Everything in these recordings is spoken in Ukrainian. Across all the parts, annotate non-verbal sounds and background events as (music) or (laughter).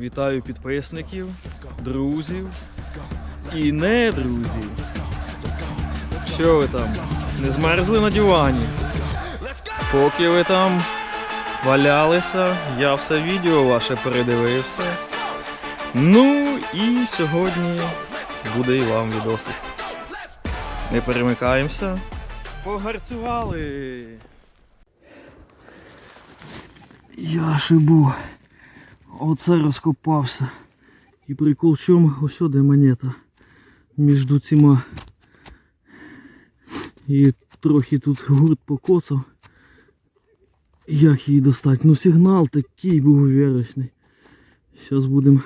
Вітаю підписників, друзів і не друзів. Що ви там? Не змерзли на дивані? Поки ви там валялися, я все відео ваше передивився. Ну і сьогодні буде і вам відосик. Не перемикаємося. Погарцювали. Я шибу. Оце розкопався. І прикол в чому ось де монета. Між цими. І трохи тут гурт покоцав. Як її достати? Ну сигнал такий був вірочний. Зараз будемо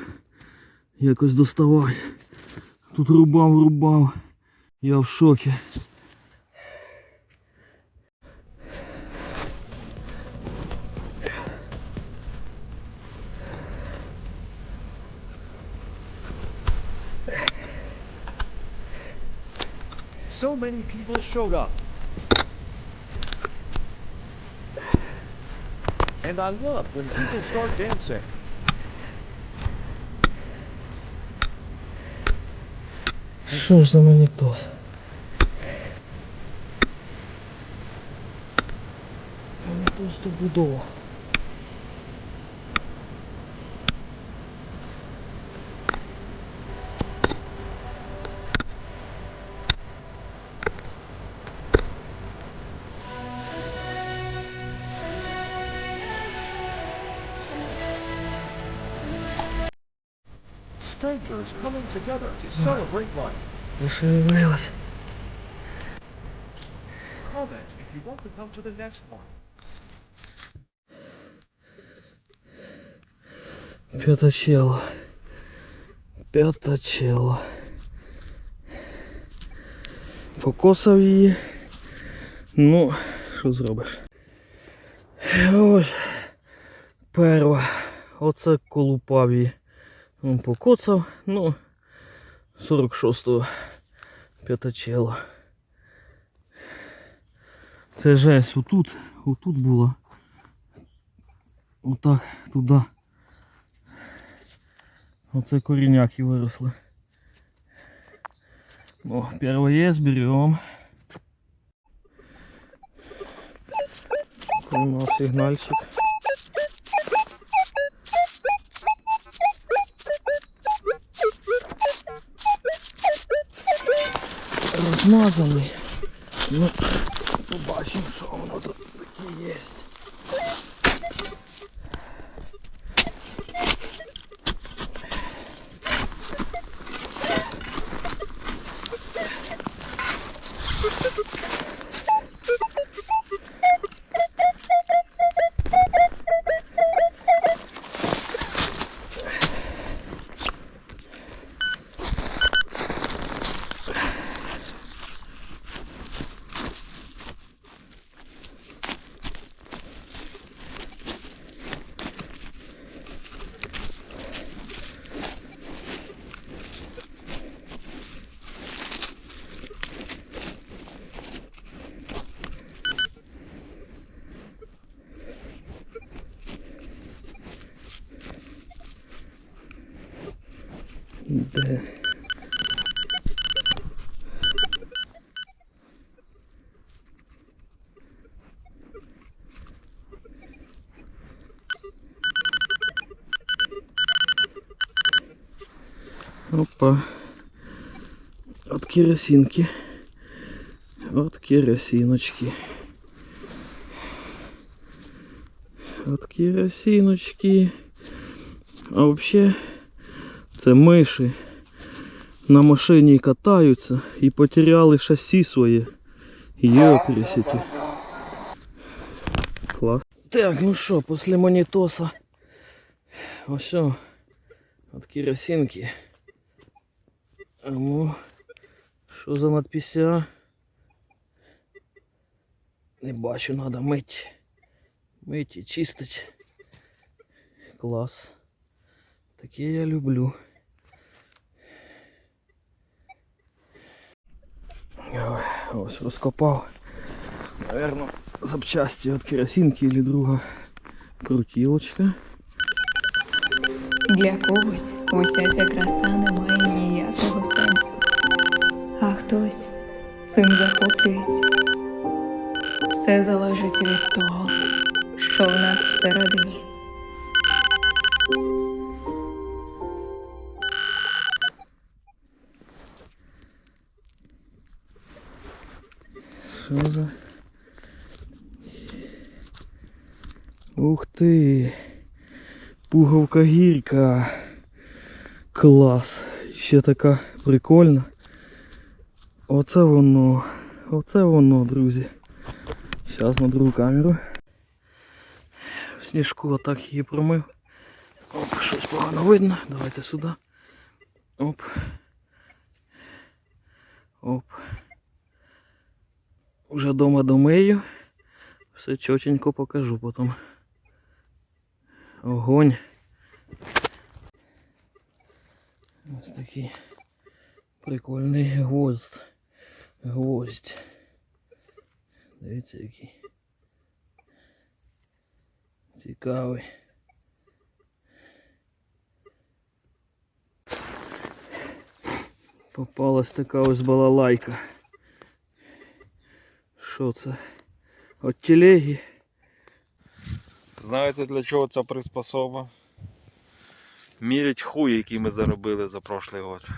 якось доставати. Тут рубав, рубав. Я в шокі. So many people showed up. And I love when people start dancing. Що ж за монітор? Монітор стопудово. Strangers coming together to celebrate life. Зашевелилась. Comment if you want to come to the next one. П'ятачело. П'ятачело. Покосав її. Ну, що зробиш? Ось перва. Оце колупав її. Він покоцав. Ну, 46-го п'ятачело. Це жесть отут, отут було. Отак, туди. Оце коріняки виросли. Ну, первое берем. У нас сигнальчик. Розмазаний. Ну, побачимо, що воно тут таке є. Опа. От керосинки. От керосиночки. От керосиночки. А вообще це миші на машині катаються і потеряли шасі своє. Йопресіті. Клас. Так, ну що, після монітоса. Ось о, от керосинки. А ну, що за надпися? Не бачу, треба мить. Мить і чистить. Клас. Таке я люблю. Ось розкопав. Наверно, запчасті від керосинки или друга крутілочка. Для когось уся ця краса не хтось цим захоплюється. Все залежить від того, що в нас всередині. Що за? Ух ти! Пуговка гірка. Клас. Ще така прикольна. Оце воно. Оце воно, друзі. Зараз на другу камеру. В сніжку отак її промив. Оп, щось погано видно. Давайте сюди. Оп. Оп. Уже дома домию. Все чотенько покажу потім. Огонь. Ось такий прикольний гвоздь. Гвоздь. Дивіться який. Цікавий. Попалась така ось балалайка. Що це? От телеги. Знаєте для чого ця приспособа? Мірять хуй, який ми заробили за прошлий год.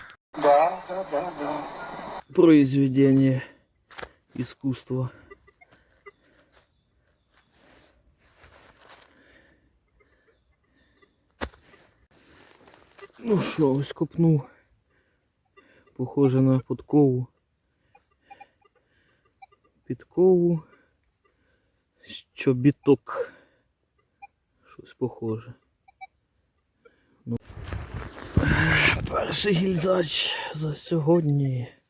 Произведение искусства. Ну що, ось копнув. Похоже на подкову. Підкову. Щобіток. Щось похоже. Ну. Перший гільзач за сьогодні.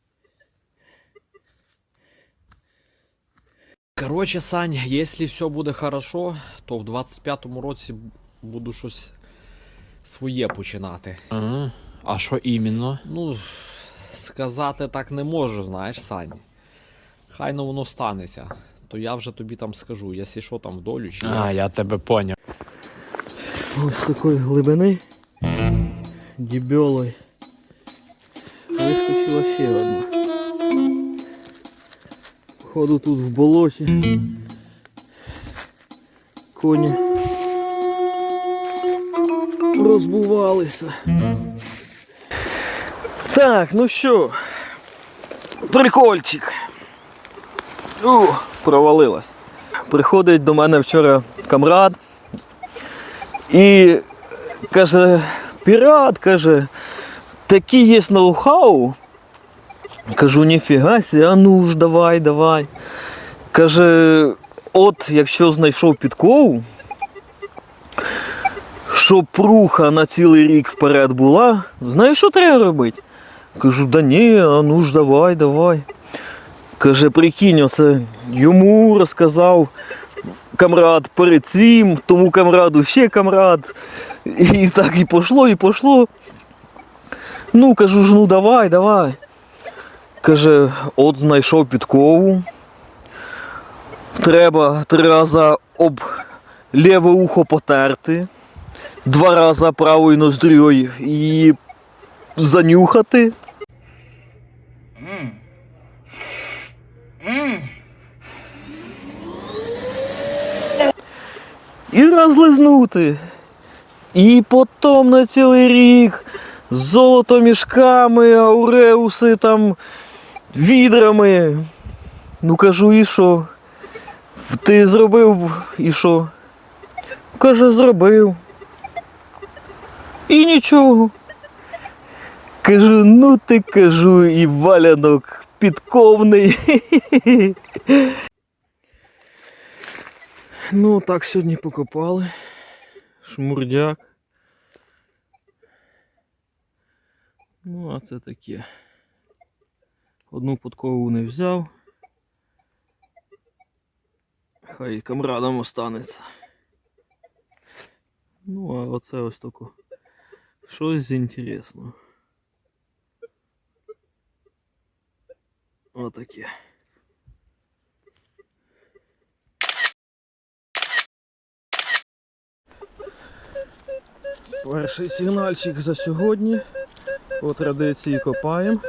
Короче, Сань, якщо все буде хорошо, то в 25-му році буду щось своє починати. Ага. А що іменно? Ну, сказати так не можу, знаєш, Сань. Хай ну воно станеться. То я вже тобі там скажу, якщо що там в долю чи А, я тебе поняв. Ось такої глибини. Дібьолой. Вискочила ще одна. Походу тут в болоті. Коні розбувалися. Так, ну що, прикольчик. У, провалилась. Приходить до мене вчора камрад і каже, пірат, каже, такі є ноу-хау. Кажу, ніфіга сі, а ну ж давай, давай. Каже, от якщо знайшов підкову, щоб пруха на цілий рік вперед була, знаєш, що треба робити? Кажу, да ні, а ну ж давай, давай. Каже, прикинь, оце йому розказав камрад перед цим, тому камраду ще камрад. І так і пошло, і пошло. Ну, кажу ж, ну давай, давай. Каже, от знайшов підкову. Треба три рази об ліве ухо потерти, два рази правою ноздрьою і занюхати. і розлизнути. І потім на цілий рік з золотомішками, ауреуси там, відрами. Ну кажу, і що? Ти зробив і що? Каже, зробив. І нічого. Кажу, ну ти кажу, і валянок підковний. (laughs) Ну, так сьогодні покопали. Шмурдяк. Ну, а це таке. Одну подкову не взяв. Хай камрадам останеться. Ну, а оце ось таке. Щось інтересного. Отаке. Перший сигнальчик за сьогодні. По традиції копаємо.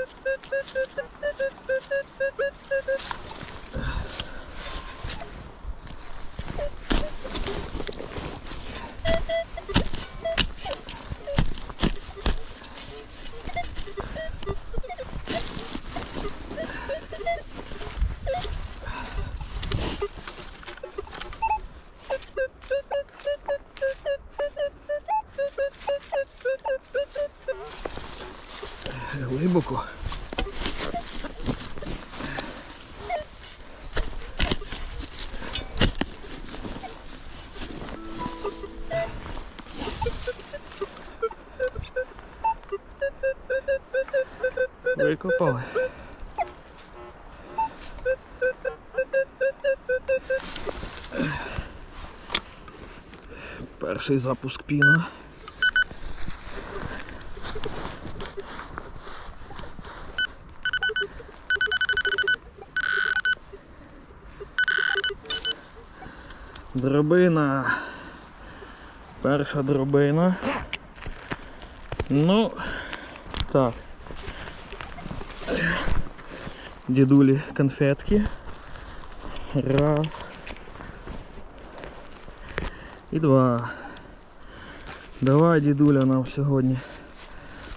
Викопали. Перший запуск піна. Дробина. Перша дробина. Ну, так. Дідулі конфетки. Раз. І два. Давай, дідуля, нам сьогодні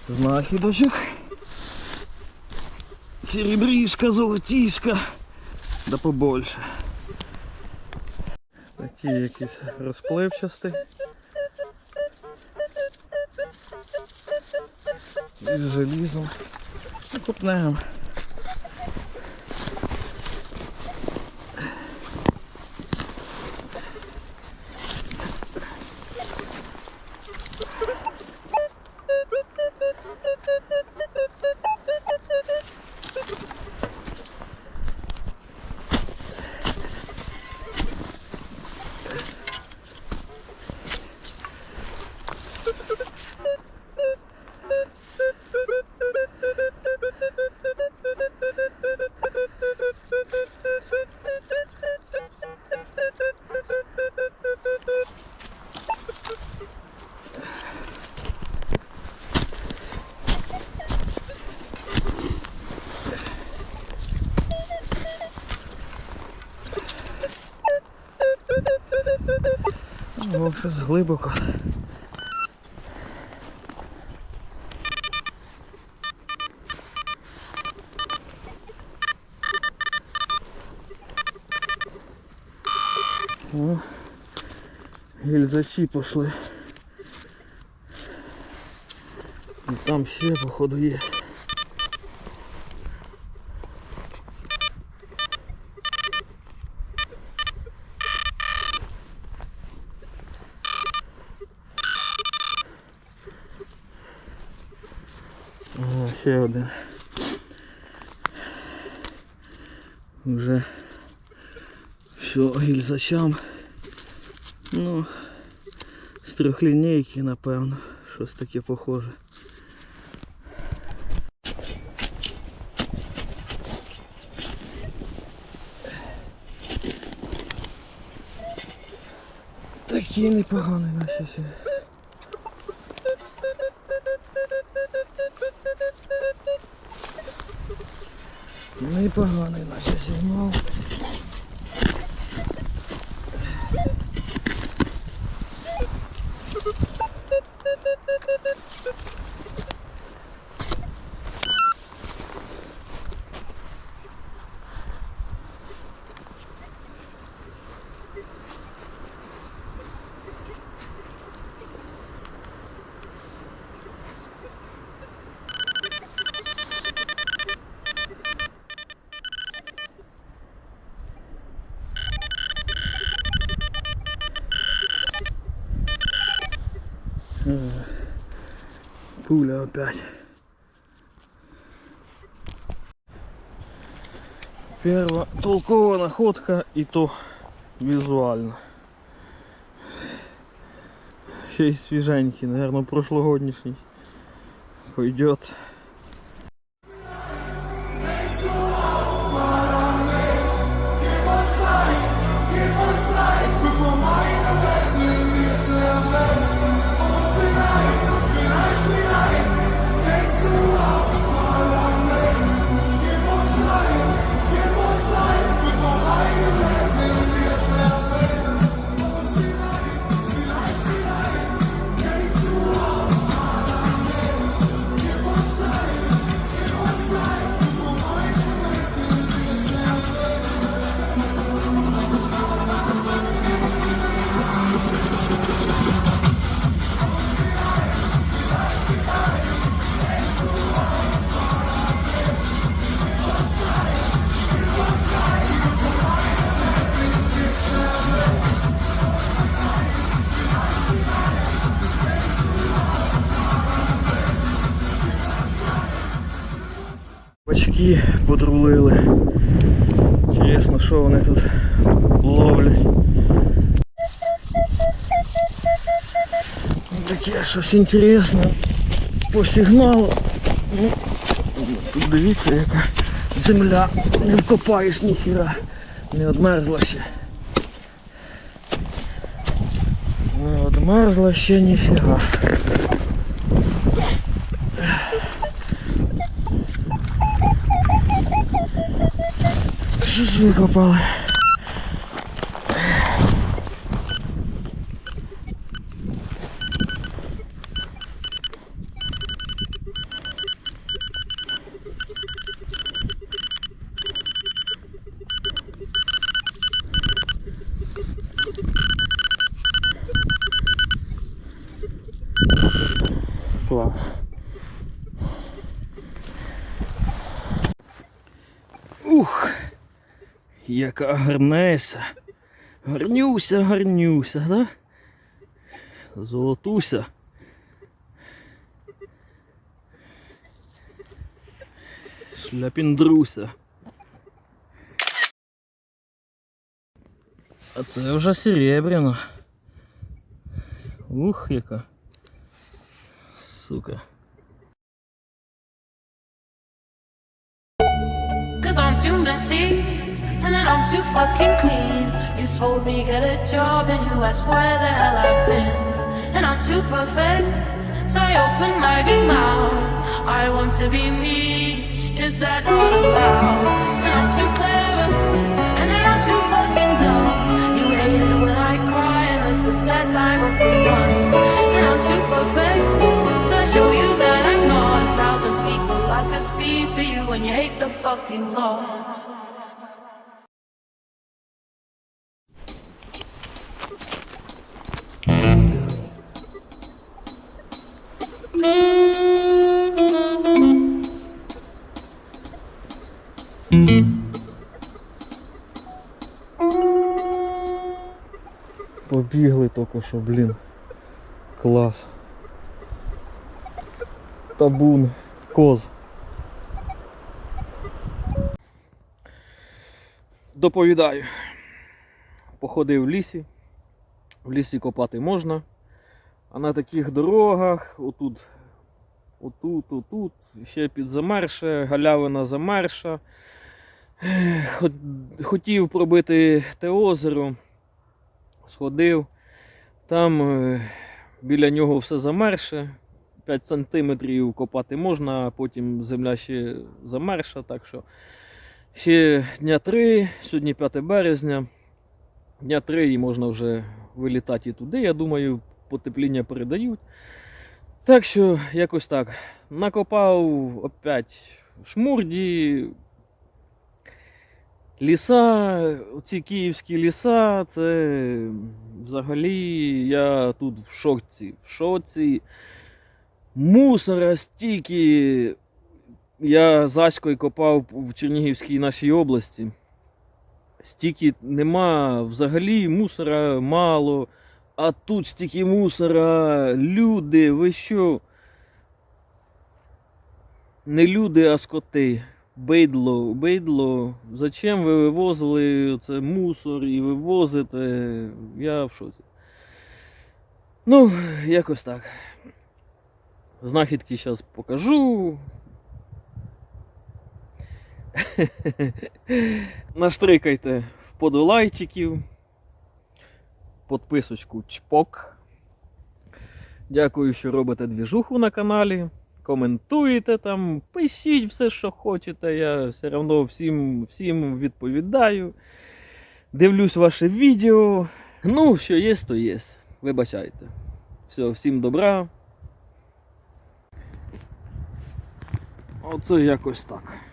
знахідочок. Серебрішка, золотішка. Да побольше. Такі якісь розпливчасті. І з желізом. Ну, Купнемо. О, щось глибоко. О, гільзачі пішли. І там ще, походу, є. О, ще один. Вже що гільзачам. Ну, з трьохлінійки, напевно. Щось таке похоже. Такі непогані наші сьогодні. Непоганий наче сигнал. Пуля опять. Первая толковая находка и то визуально. Ще й свіженький, наверное, прошлогоднішній. Пойдет. Щось інтересне по сигналу. Ну, Тут дивіться, яка земля. Не вкопаєш ніхіра. Не одмерзла ще. Не одмерзла ще ніфіга. Що ж ви Клас. Ух, яка гарнеся. Гарнюся, гарнюся, да? Золотуся. Шляпіндруся. А це вже серебряна. Ух, яка. Сука. Cause I'm too messy, and then I'm too fucking clean. You told me get a job, and you asked where the hell I've been. And I'm too perfect, so I open my big mouth. I want to be me, is that not allowed? And I'm too clever, and then I'm too fucking dumb. You hate it when I cry, and this is that time of the month. And I'm too perfect, For you, and you hate the fucking law. Побігли тільки що, блін. Клас. Табун. Коз. Доповідаю. Походив в лісі. В лісі копати можна. А на таких дорогах, отут, отут, отут, ще під замерше, галявина замерша. Хотів пробити те озеро сходив. Там е, біля нього все замерше. 5 сантиметрів копати можна, а потім земля ще замерша. Так що ще дня 3, сьогодні 5 березня. Дня 3 і можна вже вилітати і туди. Я думаю, потепління передають. Так що якось так. Накопав опять шмурді, Ліса, ці київські ліса, це взагалі я тут в шоці. В шоці. Мусора стільки. Я заською копав в Чернігівській нашій області. Стільки нема взагалі мусора мало. А тут стільки мусора, люди, ви що? Не люди, а скоти. Бидло, бидло. Зачем ви вивозили це мусор і вивозите? Я в шоці. Ну, якось так. Знахідки зараз покажу. (laughs) Наштрикайте вподолайчиків. Подписочку чпок. Дякую, що робите двіжуху на каналі. Коментуєте там, пишіть все, що хочете. Я все одно всім, всім відповідаю. Дивлюсь ваше відео. Ну, що є, то є. Вибачайте. Все, всім добра. Оце якось так.